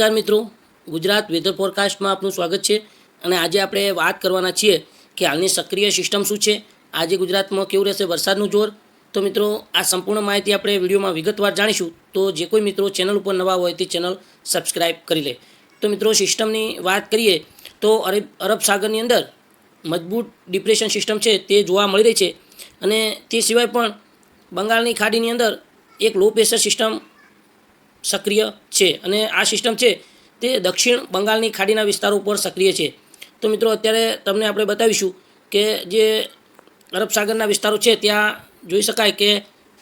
નમસ્કાર મિત્રો. ગુજરાત વેધર ફોરકાસ્ટમાં આપનું સ્વાગત છે અને આજે આપણે વાત કરવાના છીએ કે હાલની સક્રિય સિસ્ટમ શું છે. આજે ગુજરાતમાં કેવું રહેશે વરસાદનું જોર? તો મિત્રો, આ સંપૂર્ણ માહિતી આપણે વિડીયોમાં વિગતવાર જાણીશું. તો જે કોઈ મિત્રો ચેનલ ઉપર નવા હોય તે ચેનલ સબસ્ક્રાઇબ કરી લે. તો મિત્રો, સિસ્ટમની વાત કરીએ તો અરબ અરબ સાગરની અંદર મજબૂત ડિપ્રેશન સિસ્ટમ છે તે જોવા મળી રહી છે. અને તે સિવાય પણ બંગાળની ખાડીની અંદર એક લો પ્રેશર સિસ્ટમ સક્રિય છે અને આ સિસ્ટમ છે તે દક્ષિણ બંગાળની ખાડીના વિસ્તારો ઉપર સક્રિય છે. તો મિત્રો, અત્યારે તમને આપણે બતાવીશું કે જે અરબ સાગરના વિસ્તારો છે, ત્યાં જોઈ શકાય કે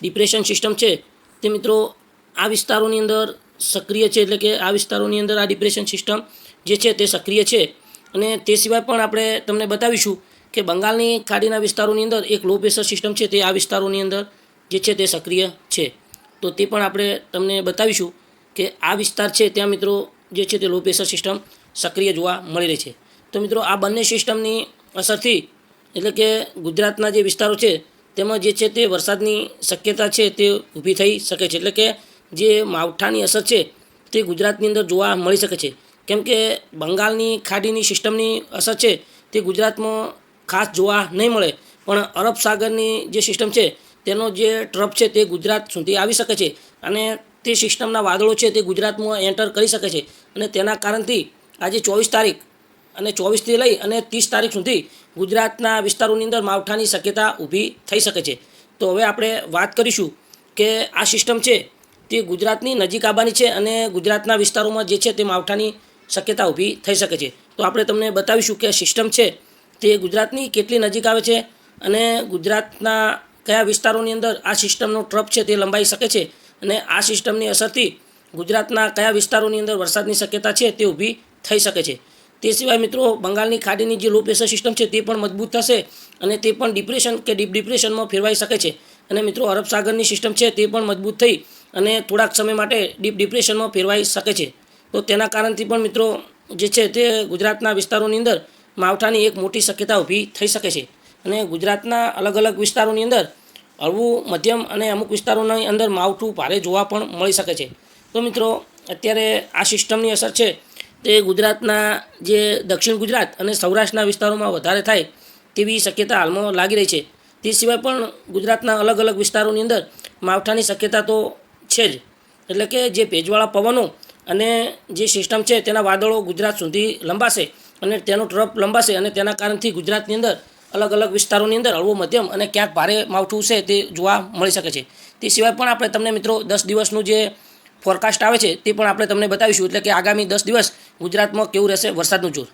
ડિપ્રેશન સિસ્ટમ છે. તે મિત્રો, આ વિસ્તારોની અંદર સક્રિય છે એટલે કે આ વિસ્તારોની અંદર આ ડિપ્રેશન સિસ્ટમ જે છે તે સક્રિય છે. અને તે સિવાય પણ આપણે તમને બતાવીશું કે બંગાળની ખાડીના વિસ્તારોની અંદર એક લો પ્રેશર સિસ્ટમ છે, તે આ વિસ્તારોની અંદર જે છે તે સક્રિય છે. તો તે પણ આપણે તમને બતાવીશું કે આ વિસ્તાર છે, ત્યાં મિત્રો જે છે તે લો પ્રેશર સિસ્ટમ સક્રિય જોવા મળી રહી છે. તો મિત્રો આ બંને સિસ્ટમની અસરથી એટલે કે ગુજરાતના જે વિસ્તારો છે, તેમાં જે છે તે વરસાદની શક્યતા છે તે ઊભી થઈ શકે છે. એટલે કે જે માવઠાની અસર છે તે ગુજરાતની અંદર જોવા મળી શકે છે. કેમ કે બંગાળની ખાડીની સિસ્ટમની અસર છે તે ગુજરાતમાં ખાસ જોવા નહીં મળે. પણ અરબ સાગરની જે સિસ્ટમ છે તેનો જે ટ્રપ છે તે ગુજરાત સુધી આવી શકે છે અને તે સિસ્ટમના વાદળો છે તે ગુજરાતમાં એન્ટર કરી શકે છે અને તેના કારણથી આજે ચોવીસ તારીખ અને ચોવીસથી લઈ અને ત્રીસ તારીખ સુધી ગુજરાતના વિસ્તારોની અંદર માવઠાની શક્યતા ઊભી થઈ શકે છે. તો હવે આપણે વાત કરીશું કે આ સિસ્ટમ છે તે ગુજરાતની નજીક આવવાની છે અને ગુજરાતના વિસ્તારોમાં જે છે તે માવઠાની શક્યતા ઊભી થઈ શકે છે. તો આપણે તમને બતાવીશું કે સિસ્ટમ છે તે ગુજરાતની કેટલી નજીક આવે છે અને ગુજરાતના કયા વિસ્તારોની અંદર આ સિસ્ટમનો ટ્રપ છે તે લંબાઈ શકે છે અને આ સિસ્ટમની અસરથી ગુજરાતના કયા વિસ્તારોની અંદર વરસાદની શક્યતા છે તે ઊભી થઈ શકે છે. તે સિવાય મિત્રો, બંગાળની ખાડીની જે લો પ્રેશર સિસ્ટમ છે તે પણ મજબૂત થશે અને તે પણ ડિપ્રેશન કે ડીપ ડિપ્રેશનમાં ફેરવાઈ શકે છે. અને મિત્રો, અરબ સાગરની સિસ્ટમ છે તે પણ મજબૂત થઈ અને થોડાક સમય માટે ડીપ ડિપ્રેશનમાં ફેરવાઈ શકે છે. તો તેના કારણથી પણ મિત્રો, જે છે તે ગુજરાતના વિસ્તારોની અંદર માવઠાની એક મોટી શક્યતા ઊભી થઈ શકે છે. અને ગુજરાતના અલગ અલગ વિસ્તારોની અંદર હળવું, મધ્યમ અને અમુક વિસ્તારોની અંદર માવઠું ભારે જોવા પણ મળી શકે છે. તો મિત્રો, અત્યારે આ સિસ્ટમની અસર છે તે ગુજરાતના જે દક્ષિણ ગુજરાત અને સૌરાષ્ટ્રના વિસ્તારોમાં વધારે થાય તેવી શક્યતા હાલમાં લાગી રહી છે. તે સિવાય પણ ગુજરાતના અલગ અલગ વિસ્તારોની અંદર માવઠાની શક્યતા તો છે જ. એટલે કે જે ભેજવાળા પવનો અને જે સિસ્ટમ છે તેના વાદળો ગુજરાત સુધી લંબાશે અને તેનો ટ્રપ લંબાશે અને તેના કારણથી ગુજરાતની અંદર અલગ અલગ વિસ્તારોની અંદર હળવો મધ્યમ અને ક્યાંક ભારે માવઠું છે તે જોવા મળી શકે છે. તે સિવાય પણ આપણે તમને મિત્રો દસ દિવસનું જે ફોરકાસ્ટ આવે છે તે પણ આપણે તમને બતાવીશું. એટલે કે આગામી દસ દિવસ ગુજરાતમાં કેવું રહેશે વરસાદનું જોર.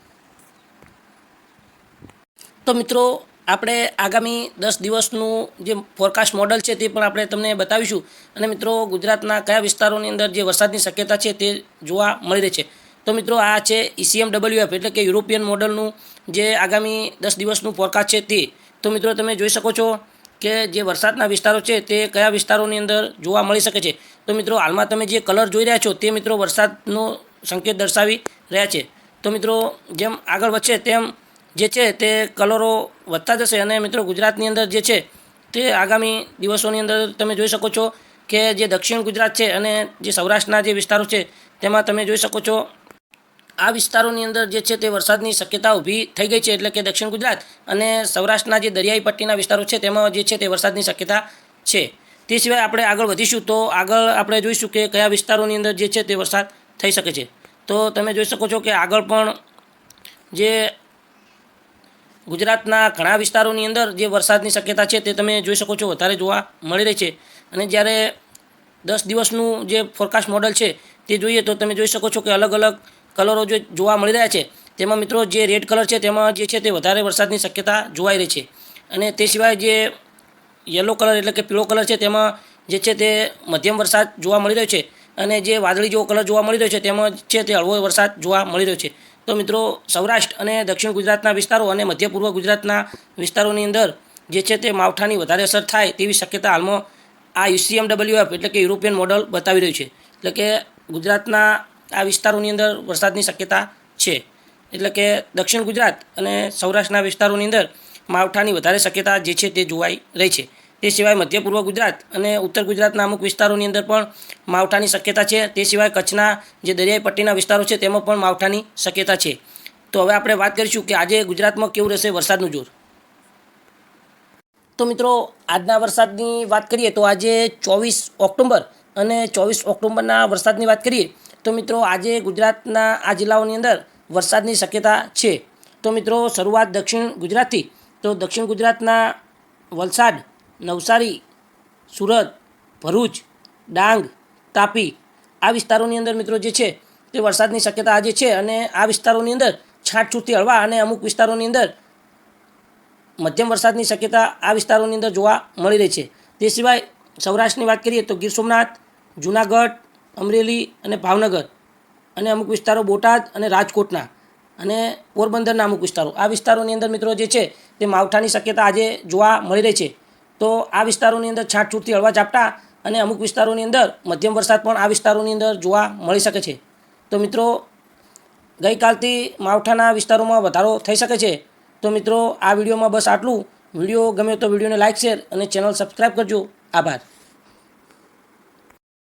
તો મિત્રો, આપણે આગામી દસ દિવસનું જે ફોરકાસ્ટ મોડલ છે તે પણ આપણે તમને બતાવીશું. અને મિત્રો, ગુજરાતના કયા વિસ્તારોની અંદર જે વરસાદની શક્યતા છે તે જોવા મળી રહી છે. તો મિત્રો આ છે ઈસીએમ ડબલ્યુએફ એટલે કે યુરોપિયન મોડલનું જે આગામી દસ દિવસનું ફોરકાસ્ટ છે તે. તો મિત્રો તમે જોઈ શકો છો કે જે વરસાદના વિસ્તારો છે તે કયા વિસ્તારોની અંદર જોવા મળી શકે છે. તો મિત્રો હાલમાં તમે જે કલર જોઈ રહ્યા છો તે મિત્રો વરસાદનો સંકેત દર્શાવી રહ્યા છે. તો મિત્રો જેમ આગળ વધશે તેમ જે છે તે કલરો વધતા જશે અને મિત્રો ગુજરાતની અંદર જે છે તે આગામી દિવસોની અંદર તમે જોઈ શકો છો કે જે દક્ષિણ ગુજરાત છે અને જે સૌરાષ્ટ્રના જે વિસ્તારો છે તેમાં તમે જોઈ શકો છો આ વિસ્તારોની અંદર જે છે તે વરસાદની શક્યતા ઊભી થઈ ગઈ છે, એટલે કે દક્ષિણ ગુજરાત અને સૌરાષ્ટ્રના જે દરિયાઈ પટ્ટીના વિસ્તારો છે, તેમાં જે છે તે વરસાદની શક્યતા છે. તે સિવાય આપણે આગળ વધીશું તો આગળ આપણે જોઈશું કે કયા વિસ્તારોની અંદર જે છે તે વરસાદ થઈ શકે છે. તો તમે જોઈ શકો છો કે આગળ પણ જે ગુજરાતના ઘણા વિસ્તારોની અંદર જે વરસાદની શક્યતા છે તે તમે જોઈ શકો છો, વધારે જોવા મળી રહી છે. અને જ્યારે દસ દિવસનું જે ફોરકાસ્ટ મોડલ છે તે જોઈએ તો તમે જોઈ શકો છો કે અલગ અલગ કલરો જે જોવા મળી રહ્યા છે, તેમાં મિત્રો જે રેડ કલર છે, તેમાં જે છે તે વધારે વરસાદની શક્યતા જોવાઈ રહી છે. અને તે સિવાય જે યલો કલર એટલે કે પીળો કલર છે, તેમાં જે છે તે મધ્યમ વરસાદ જોવા મળી રહ્યો છે અને જે વાદળી જેવો કલર જોવા મળી રહ્યો છે, તેમાં છે તે હળવો વરસાદ જોવા મળી રહ્યો છે. તો મિત્રો સૌરાષ્ટ્ર અને દક્ષિણ ગુજરાતના વિસ્તારો અને મધ્ય પૂર્વ ગુજરાતના વિસ્તારોની અંદર જે છે તે માવઠાની વધારે અસર થાય તેવી શક્યતા હાલમાં આ યુસીએમડબલ્યુએફ એટલે કે યુરોપિયન મોડલ બતાવી રહ્યું છે. એટલે કે ગુજરાતના આ વિસ્તારોની અંદર વરસાદની શક્યતા છે. એટલે કે દક્ષિણ ગુજરાત અને સૌરાષ્ટ્રના વિસ્તારોની અંદર માવઠાની વધારે શક્યતા જે છે તે જોવાઈ રહી છે. તે સિવાય મધ્ય પૂર્વ ગુજરાત અને ઉત્તર ગુજરાતના અમુક વિસ્તારોની અંદર પણ માવઠાની શક્યતા છે. તે સિવાય કચ્છના જે દરિયાઈ પટ્ટીના વિસ્તારો છે તેમાં પણ માવઠાની શક્યતા છે. તો હવે આપણે વાત કરીશું કે આજે ગુજરાતમાં કેવું રહેશે વરસાદનું જોર? તો મિત્રો, આજના વરસાદની વાત કરીએ તો આજે ચોવીસ ઓક્ટોબર અને ચોવીસ ઓક્ટોબરના વરસાદની વાત કરીએ તો મિત્રો આજે ગુજરાતના આ જિલ્લાઓની અંદર વરસાદની શક્યતા છે. તો મિત્રો શરૂઆત દક્ષિણ ગુજરાતથી. તો દક્ષિણ ગુજરાતના વલસાડ, નવસારી, સુરત, ભરૂચ, ડાંગ, તાપી આ વિસ્તારોની અંદર મિત્રો જે છે તે વરસાદની શક્યતા આજે છે અને આ વિસ્તારોની અંદર છાંટછૂટથી હળવા અને અમુક વિસ્તારોની અંદર મધ્યમ વરસાદની શક્યતા આ વિસ્તારોની અંદર જોવા મળી રહી છે. તે સિવાય સૌરાષ્ટ્રની વાત કરીએ તો ગીર સોમનાથ, જૂનાગઢ અમરેલી અને ભાવનગર અને અમુક વિસ્તારો બોટાદ અને રાજકોટના અને પોરબંદરના અમુક વિસ્તારો. આ વિસ્તારોની અંદર મિત્રો જે છે તે માવઠાની શક્યતા આજે જોવા મળી રહી છે. તો આ વિસ્તારોની અંદર છાંટછૂટથી હળવા ઝાપટા અને અમુક વિસ્તારોની અંદર મધ્યમ વરસાદ પણ આ વિસ્તારોની અંદર જોવા મળી શકે છે. તો મિત્રો, ગઈકાલથી માવઠાના વિસ્તારોમાં વધારો થઈ શકે છે. તો મિત્રો, આ વિડીયોમાં બસ આટલું. વીડિયો ગમે તો વિડીયોને લાઇક શેર અને ચેનલ સબસ્ક્રાઈબ કરજો. આભાર.